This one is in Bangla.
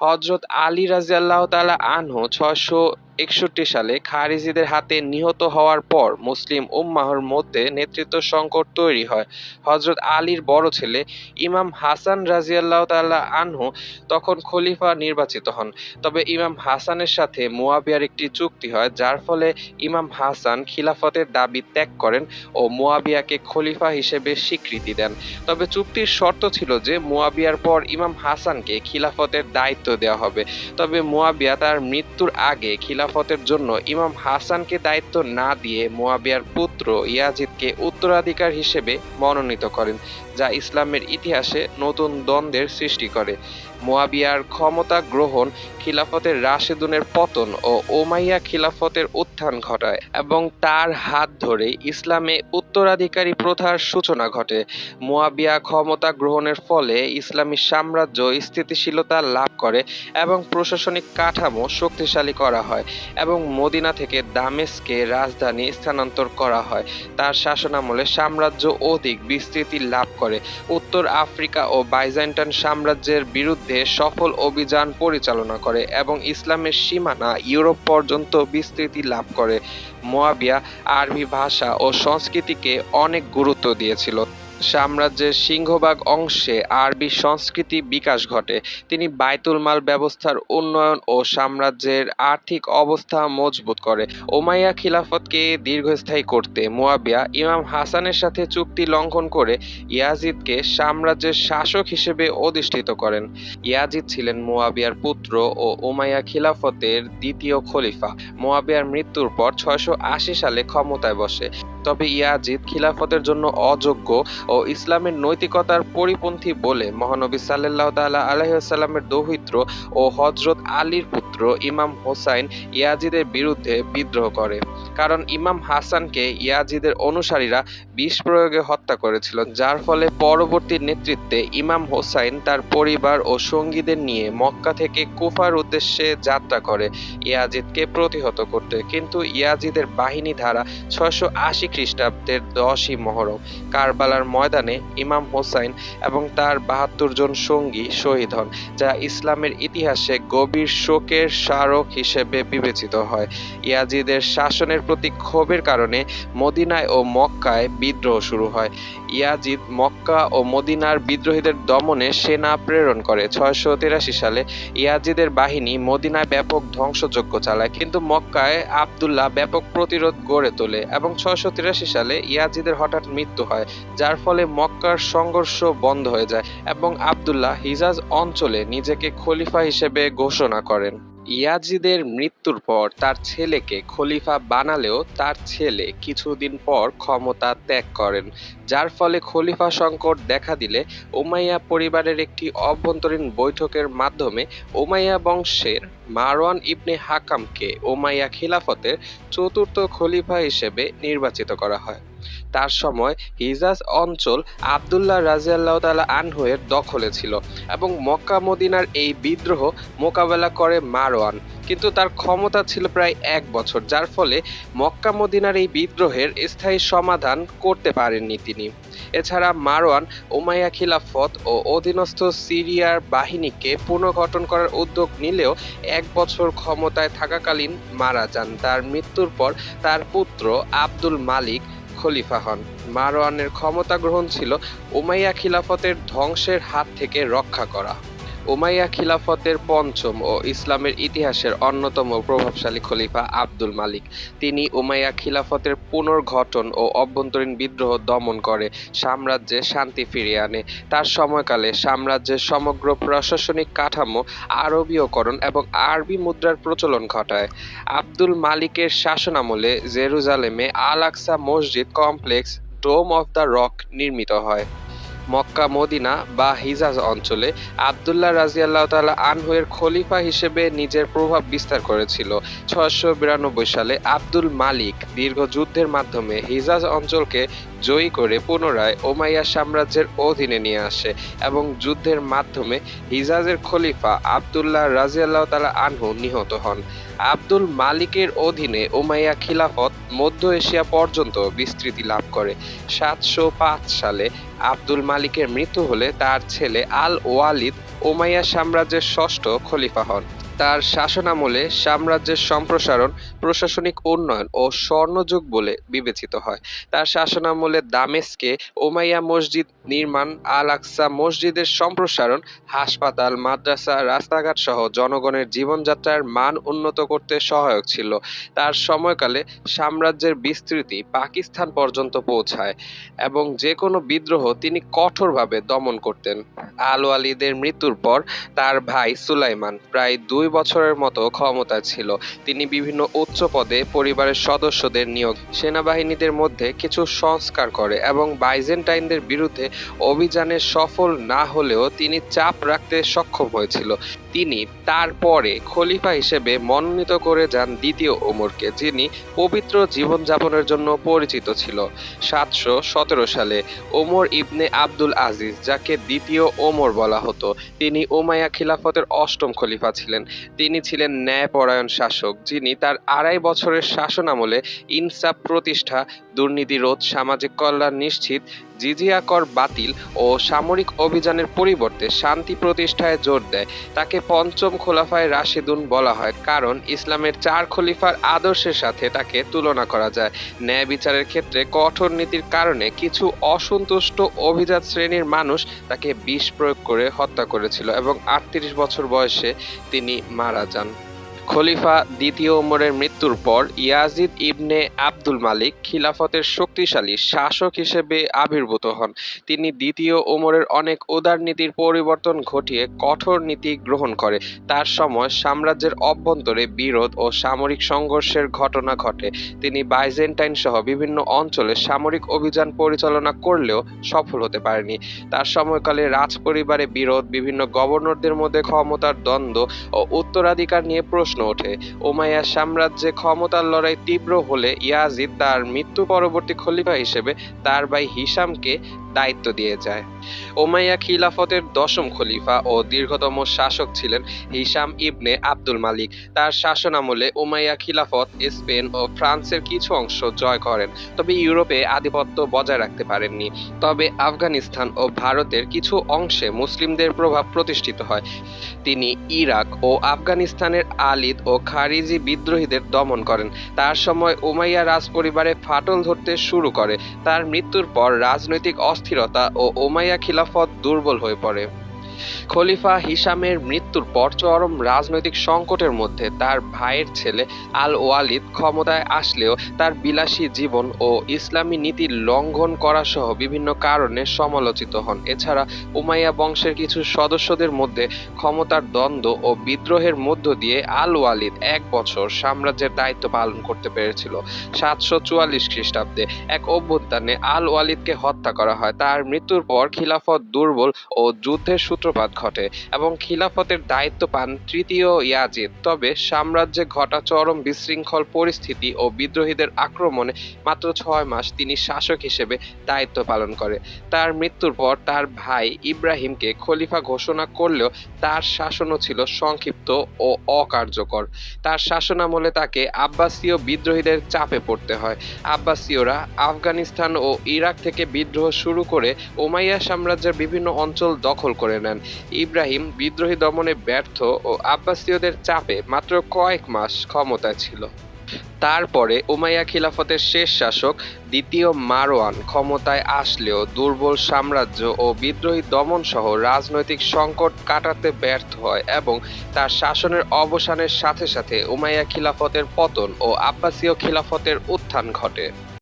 হজরত আলী রাজিয়াল্লাহ তাআলা আনহু ছয়শো একষট্টি সালে খারিজিদের হাতে নিহত হওয়ার পর মুসলিম উম্মাহর মধ্যে নেতৃত্ব সংকট তৈরি হয়। হজরত আলীর বড় ছেলে ইমাম হাসান রাজিয়াল্লাহ তাআলা আনহু তখন খলিফা নির্বাচিত হন। তবে ইমাম হাসানের সাথে মুয়াবিয়ার একটি চুক্তি হয়, যার ফলে ইমাম হাসান খিলাফতের দাবি ত্যাগ করেন ও মুয়াবিয়াকে খলিফা হিসেবে স্বীকৃতি দেন। তবে চুক্তির শর্ত ছিল যে মুয়াবিয়ার পর ইমাম হাসানকে খিলাফতের দায়িত্ব দেওয়া হবে। তবে মুয়াবিয়া তার মৃত্যুর আগে খিলাফতের জন্য ইমাম হাসানকে দায়িত্ব না দিয়ে মুয়াবিয়ার পুত্র ইয়াজিদকে উত্তরাধিকার হিসেবে মনোনীত করেন। যা ইসলামের ইতিহাসে নতুন দ্বন্দ্বের সৃষ্টি করে। মোয়াবিয়ার ক্ষমতা গ্রহণ খিলাফতের রাশেদুনের পতন ও ওমাইয়া খিলাফতের উত্থান ঘটায় এবং তার হাত ধরে ইসলামে উত্তরাধিকারী প্রথার সূচনা ঘটে। মোয়াবিয়া ক্ষমতা গ্রহণের ফলে ইসলামী সাম্রাজ্য স্থিতিশীলতা লাভ করে এবং প্রশাসনিক কাঠামো শক্তিশালী করা হয় এবং মদিনা থেকে দামেস্কে রাজধানী স্থানান্তর করা হয়। তার শাসনামলে সাম্রাজ্য অধিক বিস্তৃতি লাভ করে। উত্তর আফ্রিকা ও বাইজেন্টাইন সাম্রাজ্যের বিরুদ্ধে সফল অভিযান পরিচালনা করে এবং ইসলামের সীমানা ইউরোপ পর্যন্ত বিস্তৃতি লাভ করে। মোয়াবিয়া আরবি ভাষা ও সংস্কৃতিকে অনেক গুরুত্ব দিয়েছিল। সাম্রাজ্যের সিংহভাগ অংশে আরবি সংস্কৃতি বিকাশ ঘটে। তিনি বায়তুল মাল ব্যবস্থার উন্নয়ন ও সাম্রাজ্যের আর্থিক অবস্থা মজবুত করে। ওমাইয়া খিলাফতকে দীর্ঘস্থায়ী করতে মুয়াবিয়া ইমাম হাসানের সাথে চুক্তি লঙ্ঘন করে ইয়াজিদকে সাম্রাজ্যের শাসক হিসেবে অধিষ্ঠিত করেন। ইয়াজিদ ছিলেন মুয়াবিয়ার পুত্র ও উমাইয়া খিলাফতের দ্বিতীয় খলিফা। মুয়াবিয়ার মৃত্যুর পর ছয়শো আশি সালে ক্ষমতায় বসে। তবে ইয়াজিদ খিলাফতের জন্য অযোগ্য ও ইসলামের নৈতিকতার পরিপন্থী বলে মহানবী সাল্লাহ তাআলা আলাইসাল্লামের দৌহিত্র ও হজরত আলীর পুত্র ইমাম হোসাইন ইয়াজিদের বিরুদ্ধে বিদ্রোহ করে। কারণ ইমাম হাসানকে ইয়াজিদের অনুসারীরা বিষ প্রয়োগে হত্যা করেছিল, যার ফলে পরবর্তী নেতৃত্বে ইমাম হোসাইন তার পরিবার ও সঙ্গীদের নিয়ে মক্কা থেকে কুফার উদ্দেশ্যে যাত্রা করে ইয়াজিদকে প্রতিহত করতে। কিন্তু ইয়াজিদের বাহিনী ধারা ছয়শো আশি খ্রিস্টাব্দের দশই মহরম কারবালার ময়দানে ইমাম হোসাইন এবং তার বাহাত্তর জন সঙ্গী শহীদ হন, যা ইসলামের ইতিহাসে গভীর শোকের স্মারক হিসেবে বিবেচিত হয়। ইয়াজিদের শাসনের প্রতি ক্ষোভের কারণে মদিনায় ও মক্কায় বিদ্রোহ শুরু হয়। ইয়াজিদ মক্কা ও মদিনার বিদ্রোহীদের দমনে সেনা প্রেরণ করে। ছয়শো তিরাশি সালে ইয়াজিদের বাহিনী মদিনায় ব্যাপক ধ্বংসযজ্ঞ চালায়, কিন্তু মক্কায় আবদুল্লাহ ব্যাপক প্রতিরোধ গড়ে তোলে এবং ছয়শো তিরাশি সালে ইয়াজিদের হঠাৎ মৃত্যু হয়, যার ফলে মক্কার সংঘর্ষ বন্ধ হয়ে যায় এবং আবদুল্লাহ হিজাজ অঞ্চলে নিজেকে খলিফা হিসেবে ঘোষণা করেন। ইয়াজিদের মৃত্যুর পর তার ছেলেকে খলিফা বানালেও তার ছেলে কিছুদিন পর ক্ষমতা ত্যাগ করেন, যার ফলে খলিফা সংকট দেখা দিলে উমাইয়া পরিবারের একটি অভ্যন্তরীণ বৈঠকের মাধ্যমে উমাইয়া বংশের মারওয়ান ইবনে হাকামকে উমাইয়া খিলাফতের চতুর্থ খলিফা হিসেবে নির্বাচিত করা হয়। তার সময় হিজাজ অঞ্চল আবদুল্লাহ রাজিয়াল্লাহ তালা আনহুয়ের দখলে ছিল এবং মক্কা মদিনার এই বিদ্রোহ মোকাবেলা করে মারওয়ান। কিন্তু তার ক্ষমতা ছিল প্রায় এক বছর, যার ফলে মক্কা মদিনার এই বিদ্রোহের স্থায়ী সমাধান করতে পারেননি তিনি। এছাড়া মারওয়ান উমাইয়া খিলাফত ও অধীনস্থ সিরিয়ার বাহিনীকে পুনর্গঠন করার উদ্যোগ নিলেও এক বছর ক্ষমতায় থাকাকালীন মারা যান। তার মৃত্যুর পর তার পুত্র আব্দুল মালিক খলিফা হন। মারওয়ানের ক্ষমতা গ্রহণ ছিল উমাইয়া খিলাফতের ধ্বংসের হাত থেকে রক্ষা করা। উমাইয়া খিলাফতের পঞ্চম ও ইসলামের ইতিহাসের অন্যতম প্রভাবশালী খলিফা আব্দুল মালিক। তিনি উমাইয়া খিলাফতের পুনর্গঠন ও অভ্যন্তরীণ বিদ্রোহ দমন করে, সাম্রাজ্যে শান্তি ফিরিয়ে আনে। তার সময়কালে সাম্রাজ্যের সমগ্র প্রশাসনিক কাঠামো আরবীয়করণ এবং আরবি মুদ্রার প্রচলন ঘটায়। আব্দুল মালিকের শাসনামলে জেরুজালেমে আল আকসা মসজিদ complex, Dome of the Rock নির্মিত হয়। মক্কা, মদিনা বা হিজাজ অঞ্চলে আবদুল্লাহ রাজিয়াল্লাহ তালা আনহুয়ের খলিফা হিসেবে নিজের প্রভাব বিস্তার করেছিল। ছয়শো বিরানব্বই সালে আব্দুল মালিক দীর্ঘ যুদ্ধের মাধ্যমে হিজাজ অঞ্চলকে জয়ী করে পুনরায় ওমাইয়া সাম্রাজ্যের অধীনে নিয়ে আসে এবং যুদ্ধের মাধ্যমে হিজাজের খলিফা আবদুল্লাহ রাজিয়াল্লাহ তালা আনহু নিহত হন। আব্দুল মালিকের অধীনে উমাইয়া খিলাফত মধ্য এশিয়া পর্যন্ত বিস্তৃতি লাভ করে। সাতশো পাঁচ সালে আব্দুল মালিকের মৃত্যু হলে তার ছেলে আল ওয়ালিদ উমাইয়া সাম্রাজ্যের ষষ্ঠ খলিফা হন। তার শাসনামলে সাম্রাজ্যের সম্প্রসারণ, প্রশাসনিক উন্নয়ন ও স্বর্ণযুগ বলে বিবেচিত হয়। তার শাসনামলে দামেস্কে ওমাইয়া মসজিদ নির্মাণ আল আকসা মসজিদের সম্প্রসারণ, হাসপাতাল, মাদ্রাসা, রাস্তাঘাট সহ জনগণের জীবনযাত্রার মান উন্নত করতে সহায়ক ছিল। তার সময়কালে সাম্রাজ্যের বিস্তৃতি পাকিস্তান পর্যন্ত পৌঁছায় এবং যে কোনো বিদ্রোহ তিনি কঠোরভাবে দমন করতেন। আল ওয়ালিদের মৃত্যুর পর তার ভাই সুলাইমান প্রায় দুই বছরের মতো ক্ষমতায় ছিল। তিনি বিভিন্ন উচ্চ পদে পরিবারের সদস্যদের নিয়োগ, সেনাবাহিনীদের মধ্যে কিছু সংস্কার করে এবং বাইজেন্টাইনদের বিরুদ্ধে অভিযানে সফল না হলেও তিনি চাপ রাখতে সক্ষম হয়েছিল। তিনি তারপরে খলিফা হিসেবে মনোনীত করে যান দ্বিতীয় ওমরকে, যিনি পবিত্র জীবনযাপনের জন্য পরিচিত ছিল। সাতশো সতেরো সালে ওমর ইবনে আব্দুল আজিজ, যাকে দ্বিতীয় ওমর বলা হতো, তিনি উমাইয়া খিলাফতের অষ্টম খলিফা ছিলেন। তিনি ছিলেন ন্যায়পরায়ণ শাসক, যিনি তার আড়াই বছরের শাসনামলে ইনসাফ প্রতিষ্ঠা, দুর্নীতি রোধ, সামাজিক কল্যাণ নিশ্চিত জিজিয়া কর বাতিল ও সামরিক অভিযানের পরিবর্তে শান্তি প্রতিষ্ঠায় জোর দেয়। তাকে পঞ্চম খোলাফায় রাশিদুন বলা হয়, কারণ ইসলামের চার খলিফার আদর্শের সাথে তাকে তুলনা করা যায়। ন্যায় বিচারের ক্ষেত্রে কঠোর নীতির কারণে কিছু অসন্তুষ্ট অভিজাত শ্রেণির মানুষ তাকে বিষ প্রয়োগ করে হত্যা করেছিল এবং আটত্রিশ বছর বয়সে তিনি মারা যান। খলিফা দ্বিতীয় ওমরের মৃত্যুর পর ইয়াজিদ ইবনে আব্দুল মালিক খিলাফতের শক্তিশালী শাসক হিসেবে আবির্ভূত হন। তিনি দ্বিতীয় ওমরের অনেক উদার নীতির পরিবর্তন ঘটিয়ে কঠোর নীতি গ্রহণ করে। তার সময় সাম্রাজ্যের অভ্যন্তরে বিরোধ ও সামরিক সংঘর্ষের ঘটনা ঘটে। তিনি বাইজেন্টাইন সহ বিভিন্ন অঞ্চলে সামরিক অভিযান পরিচালনা করলেও সফল হতে পারেনি। তার সময়কালে রাজ পরিবারে বিরোধ, বিভিন্ন গভর্নরদের মধ্যে ক্ষমতার দ্বন্দ্ব ও উত্তরাধিকার নিয়ে প্রশ্ন ওঠে। ওমাইয়া সাম্রাজ্যে ক্ষমতার লড়াই তীব্র হলে ইয়াজিদ তার মৃত্যু পরবর্তী খলিফা হিসেবে তার ভাই হিসামকে দায়িত্ব দিয়ে যায়। ওমাইয়া খিলাফতের দশম খলিফা ও দীর্ঘতম শাসক ছিলেন হিসাম ইবনে আব্দুল মালিক। তার শাসনামলে উমাইয়া খিলাফত স্পেন ও ফ্রান্সের কিছু অংশ জয় করেন, তবে ইউরোপে আধিপত্য বজায় রাখতে পারেননি। তবে আফগানিস্তান ও ভারতের কিছু অংশে মুসলিমদের প্রভাব প্রতিষ্ঠিত হয়। তিনি ইরাক ও আফগানিস্তানের আলিদ ও খারিজি বিদ্রোহীদের দমন করেন। তার সময় উমাইয়া রাজ পরিবারে ফাটল ধরতে শুরু করে। তার মৃত্যুর পর রাজনৈতিক অস্থিরতা ও উমাইয়া খিলাফত দুর্বল হয়ে পড়ে। খলিফা হিসামের মৃত্যুর পর চরম রাজনৈতিক সংকটের মধ্যে তার ভাইয়ের ছেলে আল ওয়ালিদ ক্ষমতায় আসলেও তার বিলাসী জীবন ও ইসলামী নীতি লঙ্ঘন করা সহ বিভিন্ন কারণে সমালোচিত হন। এছাড়া উমাইয়া বংশের কিছু সদস্যদের মধ্যে ক্ষমতার দ্বন্দ্ব ও বিদ্রোহের মধ্য দিয়ে আল ওয়ালিদ এক বছর সাম্রাজ্যের দায়িত্ব পালন করতে পেরেছিল। সাতশো চুয়াল্লিশ খ্রিস্টাব্দে এক অভ্যুত্থানে আল ওয়ালিদকে হত্যা করা হয়। তার মৃত্যুর পর খিলাফত দুর্বল ও যুদ্ধের সূত্রপাত ঘটে এবং খিলাফতের দায়িত্ব পান তৃতীয় ইয়াজিদ। তবে সাম্রাজ্যে ঘটা চরম বিশৃঙ্খল পরিস্থিতি ও বিদ্রোহীদের আক্রমণে মাত্র ছয় মাস তিনি শাসক হিসেবে দায়িত্ব পালন করে। তার মৃত্যুর পর তার ভাই ইব্রাহিমকে খলিফা ঘোষণা করলেও তার শাসনও ছিল সংক্ষিপ্ত ও অকার্যকর। তার শাসনামলে তাকে আব্বাসীয় বিদ্রোহীদের চাপে পড়তে হয়। আব্বাসীয়রা আফগানিস্তান ও ইরাক থেকে বিদ্রোহ শুরু করে ওমাইয়া সাম্রাজ্যের বিভিন্ন অঞ্চল দখল করে নেন। ইব্রাহিম বিদ্রোহী দমনে ব্যর্থ ও আব্বাসীয়দের চাপে মাত্র কয়েক মাস ক্ষমতায় ছিল। তারপরে উমাইয়া খিলাফতের শেষ শাসক দ্বিতীয় মারওয়ান ক্ষমতায় আসলেও দুর্বল সাম্রাজ্য ও বিদ্রোহী দমন সহ রাজনৈতিক সংকট কাটাতে ব্যর্থ হয় এবং তার শাসনের অবসানের সাথে সাথে উমাইয়া খিলাফতের পতন ও আব্বাসীয় খিলাফতের উত্থান ঘটে।